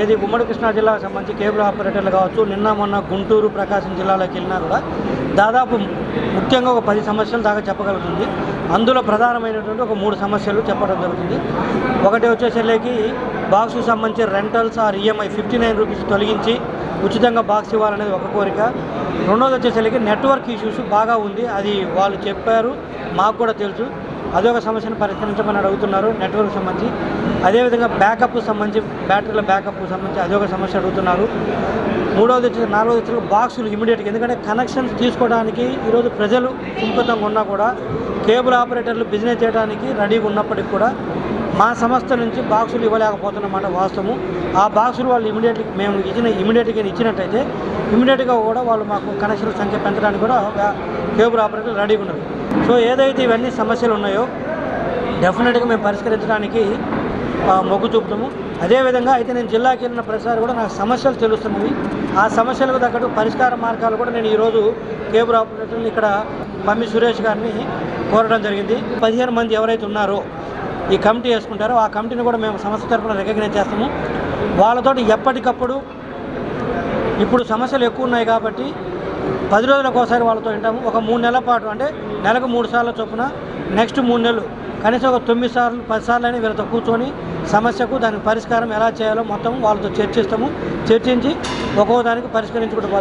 ఇది ఉమ్మడి కృష్ణా జిల్లాకు సంబంధించి కేబుల్ ఆపరేటర్లు కావచ్చు నిన్న మొన్న గుంటూరు ప్రకాశం జిల్లాలోకి వెళ్ళినా కూడా దాదాపు ముఖ్యంగా ఒక పది సమస్యలు దాకా చెప్పగలుగుతుంది. అందులో ప్రధానమైనటువంటి ఒక మూడు సమస్యలు చెప్పడం జరుగుతుంది. ఒకటి వచ్చేసరికి బాక్స్కు సంబంధించి rentals or EMI fifty nine rupees తొలగించి ఉచితంగా బాక్స్ ఇవ్వాలనేది ఒక కోరిక. రెండోది వచ్చేసరికి నెట్వర్క్ ఇష్యూస్ బాగా ఉంది. అది వాళ్ళు చెప్పారు మాకు కూడా తెలుసు. అదొక సమస్యను పరిష్కరించమని అడుగుతున్నారు నెట్వర్క్ సంబంధించి. అదేవిధంగా బ్యాకప్ సంబంధించి బ్యాటరీల బ్యాకప్ సంబంధించి అదొక సమస్య అడుగుతున్నారు. మూడవది వచ్చి నాలుగోది వచ్చి బాక్సులు ఇమీడియట్గా ఎందుకంటే కనెక్షన్స్ తీసుకోవడానికి ఈరోజు ప్రజలు సుముఖతంగా ఉన్నా కూడా కేబుల్ ఆపరేటర్లు బిజినెస్ చేయడానికి రెడీగా ఉన్నప్పటికీ కూడా మా సంస్థ నుంచి బాక్సులు ఇవ్వలేకపోతున్నమాట వాస్తవము. ఆ బాక్సులు వాళ్ళు ఇమీడియట్లీ మేము ఇచ్చిన ఇమీడియట్గా ఇచ్చినట్టయితే ఇమీడియట్గా కూడా వాళ్ళు మాకు కనెక్షన్ల సంఖ్య పెంచడానికి కూడా కేబుల్ ఆపరేటర్లు రెడీగా ఉన్నారు. సో ఏదైతే ఇవన్నీ సమస్యలు ఉన్నాయో డెఫినెట్గా మేము పరిష్కరించడానికి మొగ్గు చూపుతాము. అదేవిధంగా అయితే నేను జిల్లాకి వెళ్ళిన ప్రతిసారి కూడా నాకు సమస్యలు తెలుస్తున్నవి. ఆ సమస్యలకు తగ్గట్టు పరిష్కార మార్గాలు కూడా నేను ఈరోజు కేబుల్ ఆపరేటర్ని ఇక్కడ పమ్మి సురేష్ గారిని కోరడం జరిగింది. పదిహేను మంది ఎవరైతే ఉన్నారో ఈ కమిటీ వేసుకుంటారో ఆ కమిటీని కూడా మేము సంస్థ తరఫున రికగ్నైజ్ చేస్తాము. వాళ్ళతో ఎప్పటికప్పుడు ఇప్పుడు సమస్యలు ఎక్కువ ఉన్నాయి కాబట్టి పది రోజులకు ఒకసారి వాళ్ళతో వింటాము. ఒక మూడు నెలల పాటు అంటే నెలకు మూడు సార్లు చొప్పున నెక్స్ట్ మూడు నెలలు. కనీసం ఒక తొమ్మిది సార్లు పది సార్లు అయినా వీళ్ళతో కూర్చొని సమస్యకు దానికి పరిష్కారం ఎలా చేయాలో మొత్తం వాళ్ళతో చర్చిస్తాము. చర్చించి ఒక్కో దానికి పరిష్కరించుకుంటూ పోతాం.